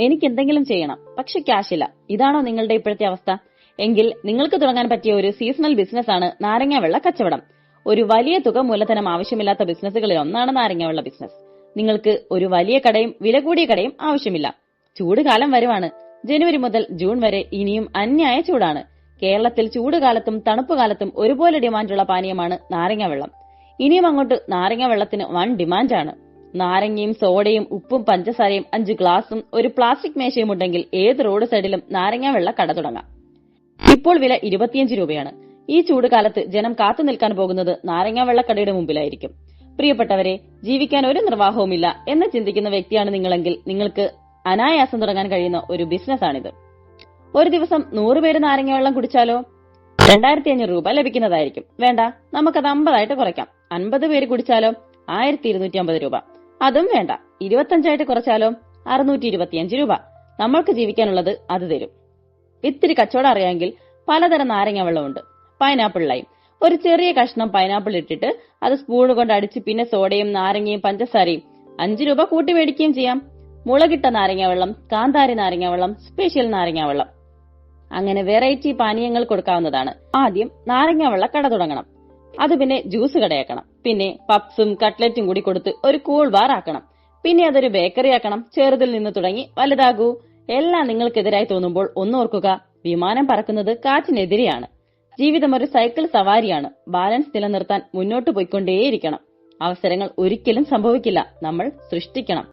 എനിക്ക് എന്തെങ്കിലും ചെയ്യണം. പക്ഷെ ക്യാഷ് ഇല്ല. ഇതാണോ നിങ്ങളുടെ ഇപ്പോഴത്തെ അവസ്ഥ? എങ്കിൽ നിങ്ങൾക്ക് തുടങ്ങാൻ പറ്റിയ ഒരു സീസണൽ ബിസിനസ് ആണ് നാരങ്ങ വെള്ള കച്ചവടം. ഒരു വലിയ തുക മൂലധനം ആവശ്യമില്ലാത്ത ബിസിനസ്സുകളിൽ ഒന്നാണ് നാരങ്ങ വെള്ള ബിസിനസ് നിങ്ങൾക്ക് ഒരു വലിയ കടയും വില കൂടിയ കടയും ആവശ്യമില്ല. ചൂട് കാലം വരുവാണ്. ജനുവരി മുതൽ ജൂൺ വരെ ഇനിയും അന്യായ ചൂടാണ്. കേരളത്തിൽ ചൂട് കാലത്തും തണുപ്പ് കാലത്തും ഒരുപോലെ ഡിമാൻഡുള്ള പാനീയമാണ് നാരങ്ങ വെള്ളം. ഇനിയും അങ്ങോട്ട് നാരങ്ങ വെള്ളത്തിന് വൺ ഡിമാൻഡാണ്. നാരങ്ങയും സോഡയും ഉപ്പും പഞ്ചസാരയും അഞ്ച് ഗ്ലാസും ഒരു പ്ലാസ്റ്റിക് മേശയും ഉണ്ടെങ്കിൽ ഏത് റോഡ് സൈഡിലും നാരങ്ങ വെള്ള കട തുടങ്ങാം. ഇപ്പോൾ വില ഇരുപത്തിയഞ്ച് രൂപയാണ്. ഈ ചൂട് കാലത്ത് ജനം കാത്തു നിൽക്കാൻ പോകുന്നത് നാരങ്ങ വെള്ളക്കടയുടെ മുമ്പിലായിരിക്കും. പ്രിയപ്പെട്ടവരെ ജീവിക്കാൻ ഒരു നിർവാഹവുമില്ല എന്ന് ചിന്തിക്കുന്ന വ്യക്തിയാണ് നിങ്ങളെങ്കിൽ നിങ്ങൾക്ക് അനായാസം തുടങ്ങാൻ കഴിയുന്ന ഒരു ബിസിനസ് ആണിത് ഒരു ദിവസം നൂറുപേര് നാരങ്ങ വെള്ളം കുടിച്ചാലോ? രണ്ടായിരത്തി അഞ്ഞൂറ് രൂപ ലഭിക്കുന്നതായിരിക്കും. വേണ്ട നമുക്കത് അമ്പതായിട്ട് കുറയ്ക്കാം. അൻപത് പേര് കുടിച്ചാലോ? ആയിരത്തി ഇരുന്നൂറ്റി അമ്പത് രൂപ. അതും വേണ്ട. ഇരുപത്തഞ്ചായിട്ട് കുറച്ചാലോ? അറുന്നൂറ്റി ഇരുപത്തിയഞ്ച് രൂപ. നമ്മൾക്ക് ജീവിക്കാനുള്ളത് അത് തരും. ഇത്തിരി കച്ചവടം അറിയാമെങ്കിൽ പലതരം നാരങ്ങ വെള്ളമുണ്ട്. Pineapple lime. ഒരു ചെറിയ കഷ്ണം പൈനാപ്പിൾ ഇട്ടിട്ട് അത് സ്പൂൺ കൊണ്ട് അടിച്ച് പിന്നെ സോഡയും നാരങ്ങയും പഞ്ചസാരയും അഞ്ചു രൂപ കൂട്ടി മേടിക്കുകയും ചെയ്യാം. മുളകിട്ട നാരങ്ങ വെള്ളം കാന്താരി നാരങ്ങ വെള്ളം സ്പെഷ്യൽ നാരങ്ങ വെള്ളം. അങ്ങനെ വെറൈറ്റി പാനീയങ്ങൾ കൊടുക്കാവുന്നതാണ്. ആദ്യം നാരങ്ങ വെള്ള കട തുടങ്ങണം. അത് പിന്നെ ജ്യൂസ് കടയാക്കണം. പിന്നെ പപ്സും കട്ട്ലറ്റും കൂടി കൊടുത്ത് ഒരു കൂൾ ബാർ ആക്കണം. പിന്നെ അതൊരു ബേക്കറി ആക്കണം. ചെറുതിൽ നിന്ന് തുടങ്ങി വലുതാകൂ. എല്ലാം നിങ്ങൾക്കെതിരായി തോന്നുമ്പോൾ ഒന്നോർക്കുക വിമാനം പറക്കുന്നത് കാറ്റിനെതിരെയാണ്. ജീവിതം ഒരു സൈക്കിൾ സവാരിയാണ്. ബാലൻസ് നിലനിർത്താൻ മുന്നോട്ട് പോയിക്കൊണ്ടേയിരിക്കണം. അവസരങ്ങൾ ഒരിക്കലും സംഭവിക്കില്ല. നമ്മൾ സൃഷ്ടിക്കണം.